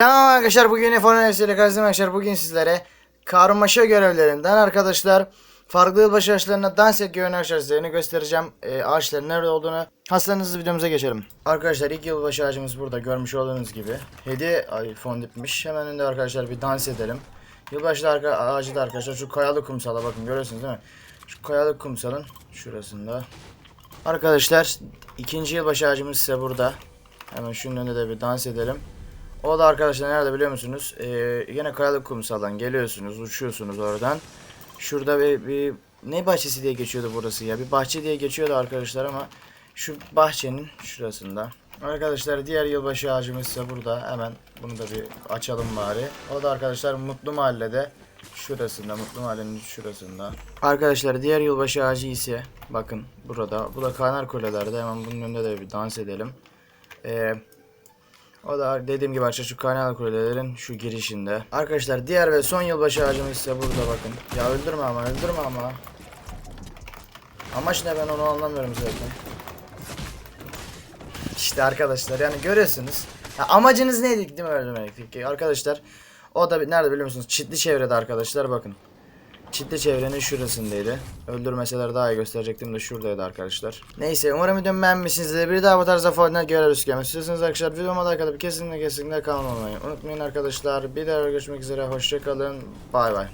Tamam arkadaşlar bugün Eforun ile karşınızdayım arkadaşlar. Bugün sizlere karmaşa görevlerinden arkadaşlar farklı yılbaşı ağaçlarına dans et görevini arkadaşlarını göstereceğim. Ee, ağaçların nerede olduğunu. Hastalarınızı videomuza geçelim. Arkadaşlar ilk yılbaşı ağacımız burada görmüş olduğunuz gibi. Hediye ay, fondipmiş. Hemen önünde arkadaşlar bir dans edelim. Yılbaşı arka, ağacı da arkadaşlar şu kayalı kumsala bakın görüyorsunuz değil mi? Şu kayalı kumsalın şurasında. Arkadaşlar ikinci yılbaşı ağacımız ise burada. Hemen şunun önünde de bir dans edelim. O da arkadaşlar nerede biliyor musunuz? Ee, yine kayalık kumsaldan geliyorsunuz, uçuyorsunuz oradan. Şurada bir, bir ne bahçesi diye geçiyordu burası ya? Bir bahçe diye geçiyordu arkadaşlar ama şu bahçenin şurasında. Arkadaşlar diğer yılbaşı ağacımız ise burada. Hemen bunu da bir açalım bari. O da arkadaşlar Mutlu Mahalle'de. Şurasında, Mutlu Mahallenin şurasında. Arkadaşlar diğer yılbaşı ağacı ise bakın burada. Bu da Kanar Kuleler'de. Hemen bunun önünde de bir dans edelim. Ee, o da dediğim gibi arkadaşlar şu kanal kulelerin şu girişinde. Arkadaşlar diğer ve son yılbaşı ağacımız ise burada bakın. Ya öldürme ama öldürme ama. Amaç ne ben onu anlamıyorum zaten. İşte arkadaşlar yani görüyorsunuz. Ha, amacınız neydi değil mi öldürmek? Arkadaşlar o da nerede biliyor musunuz? Çitli çevrede arkadaşlar bakın. Çitli çevrenin şurasındaydı. Öldürmeseler daha iyi gösterecektim de şuradaydı arkadaşlar. Neyse umarım videomu beğenmişsinizdir. Bir daha bu tarzda Fortnite görev gelmek istiyorsanız arkadaşlar videoma da kadar kesinlikle kesinlikle kanalıma olmayı unutmayın arkadaşlar. Bir daha görüşmek üzere. Hoşçakalın. Bay bay.